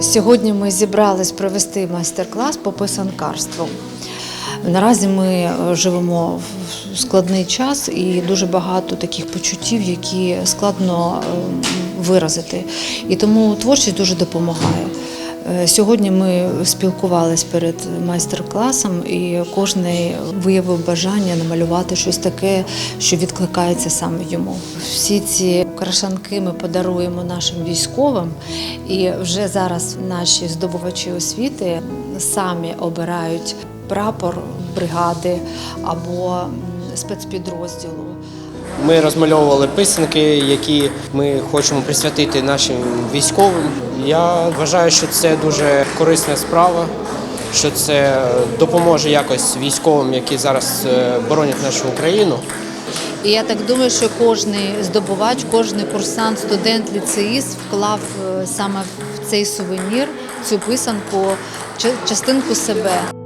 Сьогодні ми зібрались провести майстер-клас по писанкарству. Наразі ми е, живемо в складний час і дуже багато таких почуттів, які складно е, виразити. І тому творчість дуже допомагає. Е, Сьогодні ми спілкувалися перед майстер-класом, і кожен виявив бажання намалювати щось таке, що відкликається саме йому. Всі ці крашанки ми подаруємо нашим військовим, і вже зараз наші здобувачі освіти самі обирають прапор бригади або спецпідрозділу. Ми розмальовували писанки, які ми хочемо присвятити нашим військовим. Я вважаю, що це дуже корисна справа, що це допоможе якось військовим, які зараз е, боронять нашу Україну. І я так думаю, що кожен здобувач, кожен курсант, студент, ліцеїст вклав е, саме в цей сувенір, цю писанку, частинку себе.